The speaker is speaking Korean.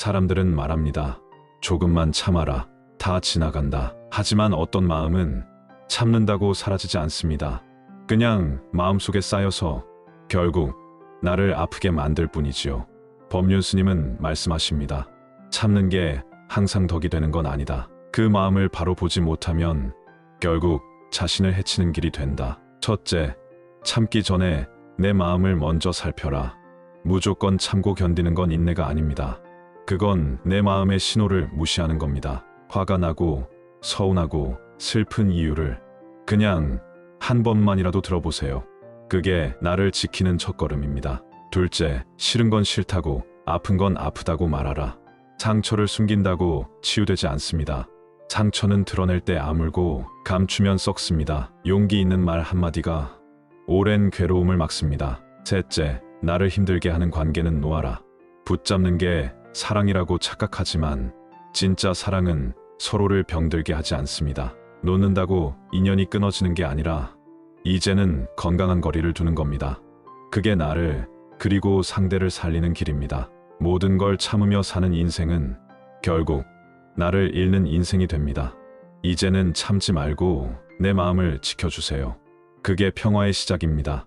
사람들은 말합니다. 조금만 참아라. 다 지나간다. 하지만 어떤 마음은 참는다고 사라지지 않습니다. 그냥 마음속에 쌓여서 결국 나를 아프게 만들 뿐이지요. 법륜 스님은 말씀하십니다. 참는 게 항상 덕이 되는 건 아니다. 그 마음을 바로 보지 못하면 결국 자신을 해치는 길이 된다. 첫째, 참기 전에 내 마음을 먼저 살펴라. 무조건 참고 견디는 건 인내가 아닙니다. 그건 내 마음의 신호를 무시하는 겁니다. 화가 나고 서운하고 슬픈 이유를 그냥 한 번만이라도 들어보세요. 그게 나를 지키는 첫걸음입니다. 둘째, 싫은 건 싫다고, 아픈 건 아프다고 말하라. 상처를 숨긴다고 치유되지 않습니다. 상처는 드러낼 때 아물고 감추면 썩습니다. 용기 있는 말 한마디가 오랜 괴로움을 막습니다. 셋째, 나를 힘들게 하는 관계는 놓아라. 붙잡는 게 사랑이라고 착각하지만 진짜 사랑은 서로를 병들게 하지 않습니다. 놓는다고 인연이 끊어지는 게 아니라 이제는 건강한 거리를 두는 겁니다. 그게 나를 그리고 상대를 살리는 길입니다. 모든 걸 참으며 사는 인생은 결국 나를 잃는 인생이 됩니다. 이제는 참지 말고 내 마음을 지켜주세요. 그게 평화의 시작입니다.